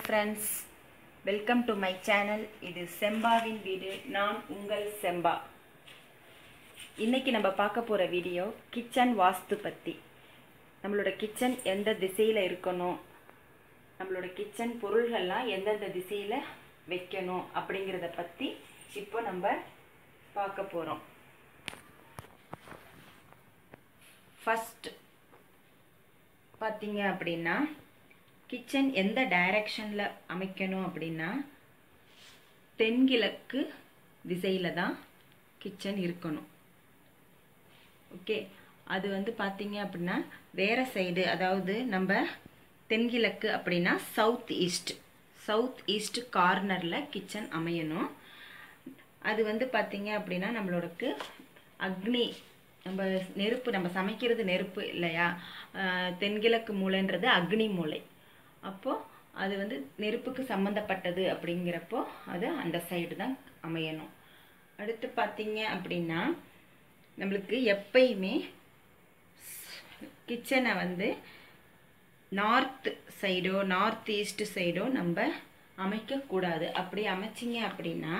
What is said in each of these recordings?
Friends welcome to my channel இது செம்பாவின் வீடு நான் உங்கள் செம்பா. இன்னைக்கு நம்ம பார்க்க போகிற வீடியோ கிச்சன் வாஸ்து பற்றி நம்மளோட கிச்சன் எந்த திசையில் இருக்கணும்? நம்மளோட கிச்சன் பொருள்கள்லாம் எந்தெந்த திசையில் வைக்கணும் அப்படிங்கிறத பற்றி இப்போ நம்ம பார்க்க போகிறோம் ஃபஸ்ட் பார்த்தீங்க அப்படின்னா கிச்சன் எந்த டைரக்ஷனில் அமைக்கணும் அப்படின்னா தென்கிழக்கு திசையில் தான் கிச்சன் இருக்கணும். ஓகே அது வந்து பார்த்தீங்க அப்படின்னா வேறு சைடு அதாவது நம்ம தென்கிழக்கு அப்படின்னா சவுத் ஈஸ்ட் சவுத் ஈஸ்ட் கார்னரில் கிச்சன் அமையணும். அது வந்து பார்த்தீங்க அப்படின்னா நம்மளோடக்கு அக்னி நம்ம நெருப்பு நம்ம சமைக்கிறது நெருப்பு இல்லையா? தென்கிழக்கு மூளைன்றது அக்னி மூளை அப்போது அது வந்து நெருப்புக்கு சம்மந்தப்பட்டது அப்படிங்கிறப்போ அது அந்த சைடு தான் அமையணும். அடுத்து பார்த்தீங்க அப்படின்னா நம்மளுக்கு எப்பயுமே கிச்சனை வந்து நார்த் சைடோ நார்த் ஈஸ்ட் சைடோ நம்ம அமைக்கக்கூடாது. அப்படி அமைச்சிங்க அப்படின்னா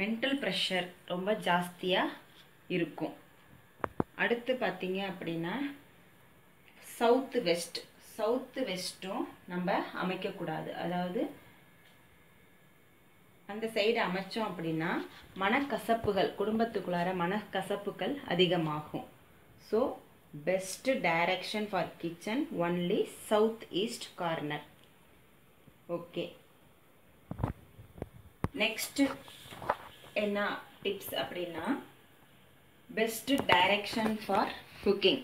மென்டல் ப்ரெஷர் ரொம்ப ஜாஸ்தியாக இருக்கும். அடுத்து பார்த்தீங்க அப்படின்னா சவுத்து வெஸ்ட் சவுத்து வெஸ்ட்டும் நம்ம அமைக்கக்கூடாது. அதாவது அந்த சைடு அமைச்சோம் அப்படின்னா மனக்கசப்புகள் குடும்பத்துக்குள்ளார மனக்கசப்புகள் அதிகமாகும். So best direction for kitchen only south east corner okay next என்ன டிப்ஸ் அப்படின்னா பெஸ்ட் டைரக்ஷன் ஃபார் குக்கிங்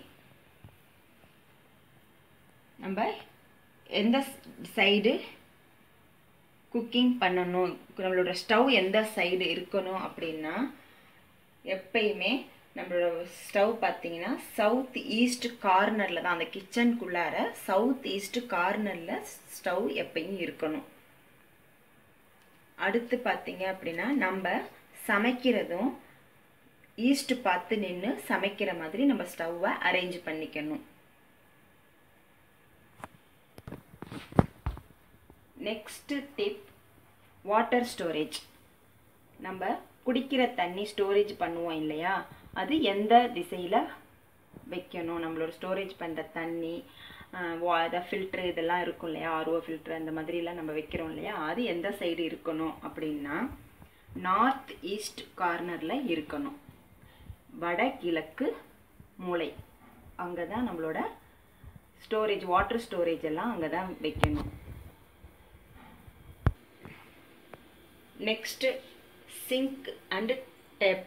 நம்ம எந்த சைடு குக்கிங் பண்ணணும் நம்மளோட ஸ்டவ் எந்த சைடு இருக்கணும் அப்படின்னா எப்பயுமே நம்மளோட ஸ்டவ் பார்த்தீங்கன்னா சவுத் ஈஸ்ட் கார்னரில் தான் அந்த கிச்சனுக்குள்ளார சவுத் ஈஸ்ட் கார்னரில் ஸ்டவ் எப்பயும் இருக்கணும். அடுத்து பார்த்தீங்க அப்படின்னா நம்ம சமைக்கிறதும் ஈஸ்ட் பார்த்து நின்று சமைக்கிற மாதிரி நம்ம ஸ்டவ்வை அரேஞ்ச் பண்ணிக்கணும். நெக்ஸ்ட்டு டிப் வாட்டர் ஸ்டோரேஜ் நம்ம குடிக்கிற தண்ணி ஸ்டோரேஜ் பண்ணுவோம் இல்லையா? அது எந்த திசையில் வைக்கணும்? நம்மளோட ஸ்டோரேஜ் பண்ணுற தண்ணி அதை ஃபில்ட்ரு இதெல்லாம் இருக்கும் இல்லையா? ஆர்ஓ ஃபில்ட்ரு அந்த மாதிரிலாம் நம்ம வைக்கிறோம் இல்லையா? அது எந்த சைடு இருக்கணும் அப்படின்னா நார்த் ஈஸ்ட் கார்னரில் இருக்கணும். வடகிழக்கு மூளை அங்கே தான் நம்மளோட ஸ்டோரேஜ் வாட்டர் ஸ்டோரேஜ் எல்லாம் அங்கே தான் வைக்கணும். நெக்ஸ்ட்டு சிங்க் அண்டு டேப்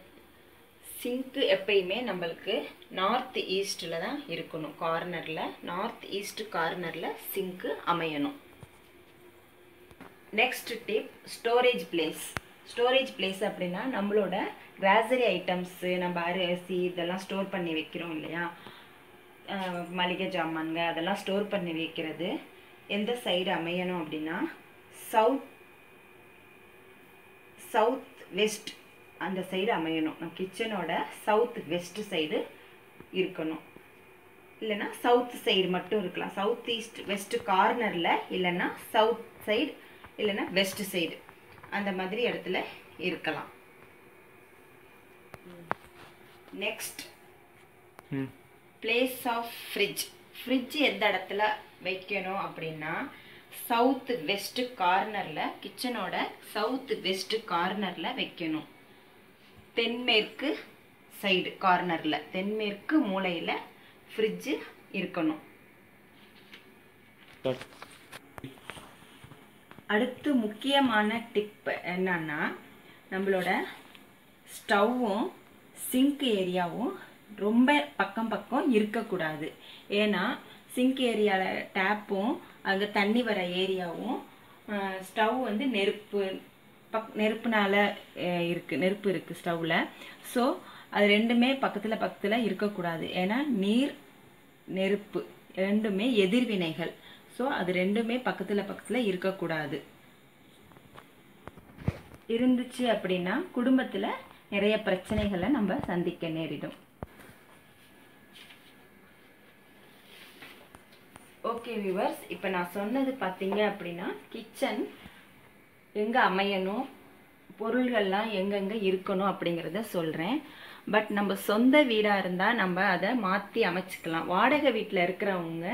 சிங்க்கு எப்பயுமே நம்மளுக்கு நார்த் ஈஸ்டில் தான் இருக்கணும் கார்னரில் நார்த் ஈஸ்ட் கார்னரில் சிங்க்கு அமையணும். Next tip storage place storage place அப்படின்னா நம்மளோட கிராசரி ஐட்டம்ஸு நம்ம அரிசி இதெல்லாம் ஸ்டோர் பண்ணி வைக்கிறோம் இல்லையா? மளிகை ஜாமான்ங்க அதெல்லாம் ஸ்டோர் பண்ணி வைக்கிறது. எந்த சைடு அமையணும் அப்படின்னா சவுத் சவுத் வெஸ்ட் அந்த சைடு அமையணும். நம்ம கிச்சனோட சவுத் வெஸ்ட் சைடு இருக்கணும். இல்லைன்னா சவுத் சைடு மட்டும் இருக்கலாம். சவுத் ஈஸ்ட் வெஸ்ட் கார்னரில் இல்லைன்னா சவுத் சைடு இல்லைன்னா வெஸ்ட் சைடு அந்த மாதிரி இடத்துல இருக்கலாம். Next place of fridge fridge எந்த இடத்துல வைக்கணும் அப்படின்னா சவுத் வெஸ்ட் கார்னரில் கிச்சனோட சவுத் வெஸ்ட் கார்னரில் வைக்கணும். தென்மேற்கு சைடு கார்னரில் தென்மேற்கு மூலையில் ஃப்ரிட்ஜு இருக்கணும். அடுத்து முக்கியமான டிப் என்னன்னா நம்மளோட ஸ்டவ்வும் சிங்க் ஏரியாவும் ரொம்ப பக்கம் பக்கம் இருக்கக்கூடாது. ஏன்னா சிங்க் ஏரியாவில் டேப்பும் அங்கே தண்ணி வர ஏரியாவும் ஸ்டவ் வந்து நெருப்பு பக் நெருப்புனால இருக்குது நெருப்பு இருக்குது ஸ்டவ்வில் ஸோ அது ரெண்டுமே பக்கத்தில் பக்கத்தில் இருக்கக்கூடாது. ஏன்னா நீர் நெருப்பு ரெண்டுமே எதிர்வினைகள். ஸோ அது ரெண்டுமே பக்கத்தில் பக்கத்தில் இருக்கக்கூடாது. இருந்துச்சு அப்படின்னா குடும்பத்தில் நிறைய பிரச்சனைகளை நம்ம சந்திக்க நேரிடும். ஓகே வியூவர்ஸ் இப்போ நான் சொன்னது பார்த்தீங்க அப்படின்னா கிச்சன் எங்கே அமையணும் பொருள்கள்லாம் எங்கெங்கே இருக்கணும் அப்படிங்கிறத சொல்கிறேன் பட் நம்ம சொந்த வீடாக இருந்தால் நம்ம அதை மாற்றி அமைச்சிக்கலாம். வாடகை வீட்டில் இருக்கிறவங்க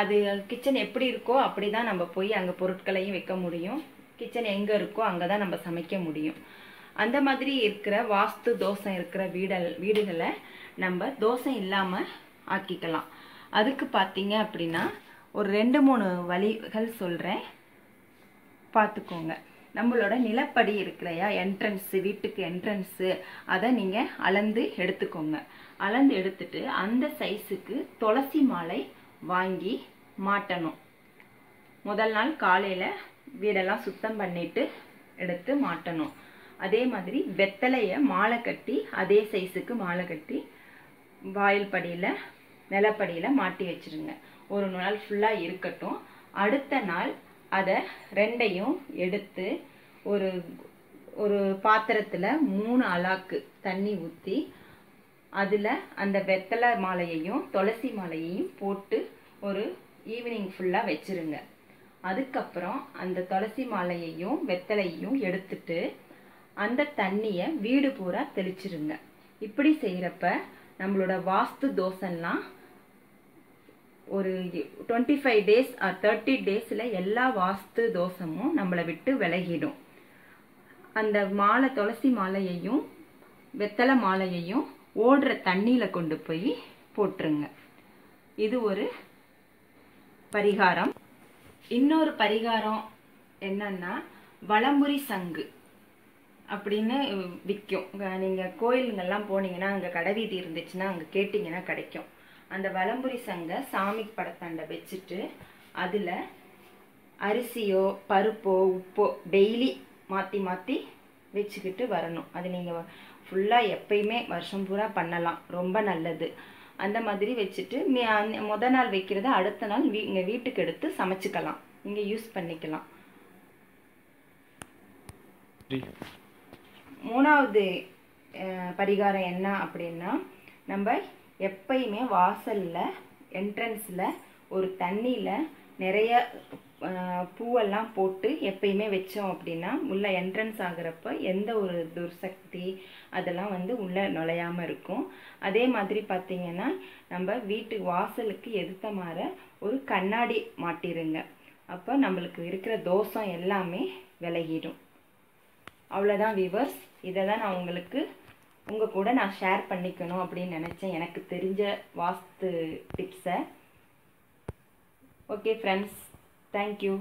அது கிச்சன் எப்படி இருக்கோ அப்படி தான் நம்ம போய் அங்கே பொருட்களையும் வைக்க முடியும். கிச்சன் எங்கே இருக்கோ அங்கே தான் நம்ம சமைக்க முடியும். அந்த மாதிரி இருக்கிற வாஸ்து தோஷம் இருக்கிற வீடல் வீடுகளை நம்ம தோசை இல்லாமல் ஆக்கிக்கலாம். அதுக்கு பார்த்தீங்க அப்படின்னா ஒரு ரெண்டு மூணு வழிகள் சொல்கிறேன் பார்த்துக்கோங்க நம்மளோட நிலப்படி இருக்கிறையா என்ட்ரன்ஸு வீட்டுக்கு என்ட்ரன்ஸு அதை நீங்கள் அளந்து எடுத்துக்கோங்க. அளந்து எடுத்துட்டு அந்த சைஸுக்கு துளசி மாலை வாங்கி மாட்டணும். முதல் நாள் காலையில் வீடெல்லாம் சுத்தம் பண்ணிட்டு எடுத்து மாட்டணும். அதே மாதிரி வெத்தலையை மாலை கட்டி அதே சைஸுக்கு மாலை கட்டி வாயில் படியில் நிலப்படியில் மாட்டி வச்சிருங்க. ஒரு நாள் ஃபுல்லாக இருக்கட்டும். அடுத்த நாள் அதை ரெண்டையும் எடுத்து ஒரு ஒரு பாத்திரத்தில் மூணு அலாக்கு தண்ணி ஊற்றி அதில் அந்த வெத்தலை மாலையையும் துளசி மாலையையும் போட்டு ஒரு ஈவினிங் ஃபுல்லாக வச்சிருங்க. அதுக்கப்புறம் அந்த துளசி மாலையையும் வெத்தலையையும் எடுத்துட்டு அந்த தண்ணியை வீடு பூரா தெளிச்சிருங்க. இப்படி செய்கிறப்ப நம்மளோட வாஸ்து தோசைலாம் ஒரு twenty five days or thirty டேஸில் எல்லா வாஸ்து தோஷமும் நம்மளை விட்டு விலகிடும். அந்த மாலை துளசி மாலையையும் வெத்தலை மாலையையும் ஓடுற தண்ணியில் கொண்டு போய் போட்டுருங்க. இது ஒரு பரிகாரம். இன்னொரு பரிகாரம் என்னன்னா வளமுறி சங்கு அப்படின்னு விற்கும் நீங்கள் கோயிலுங்கெல்லாம் போனீங்கன்னா அங்கே கடைவீதி இருந்துச்சுன்னா அங்கே கேட்டிங்கன்னா கிடைக்கும். அந்த வலம்புரி சங்கை சாமி படத்தாண்ட வச்சுட்டு அதில் அரிசியோ பருப்போ உப்போ டெய்லி மாற்றி மாற்றி வச்சுக்கிட்டு வரணும். அது நீங்கள் ஃபுல்லாக எப்பயுமே வருஷம் பூரா பண்ணலாம். ரொம்ப நல்லது. அந்த மாதிரி வச்சுட்டு முத நாள் வைக்கிறத அடுத்த நாள் வீ இங்கே வீட்டுக்கு எடுத்து சமைச்சிக்கலாம். நீங்கள் யூஸ் பண்ணிக்கலாம். மூணாவது பரிகாரம் என்ன அப்படின்னா நம்ம எப்பயுமே வாசலில் என்ட்ரன்ஸில் ஒரு தண்ணியில் நிறைய பூவெல்லாம் போட்டு எப்பயுமே வச்சோம் அப்படின்னா உள்ள என்ட்ரன்ஸ் ஆகுறப்ப எந்த ஒரு துர்சக்தி அதெல்லாம் வந்து உள்ளே நுழையாமல் இருக்கும். அதே மாதிரி பார்த்திங்கன்னா நம்ம வீட்டு வாசலுக்கு எதிர்த்த மாற ஒரு கண்ணாடி மாட்டிருங்க. அப்போ நம்மளுக்கு இருக்கிற தோஷம் எல்லாமே விலகிடும். அவ்வளோதான் விவர்ஸ் இதை தான் நான் உங்களுக்கு உங்கள் கூட நான் ஷேர் பண்ணிக்கணும் அப்படின்னு நினச்சேன். எனக்கு தெரிஞ்ச வாஸ்து டிப்ஸை ஓகே ஃப்ரெண்ட்ஸ் தேங்க்யூ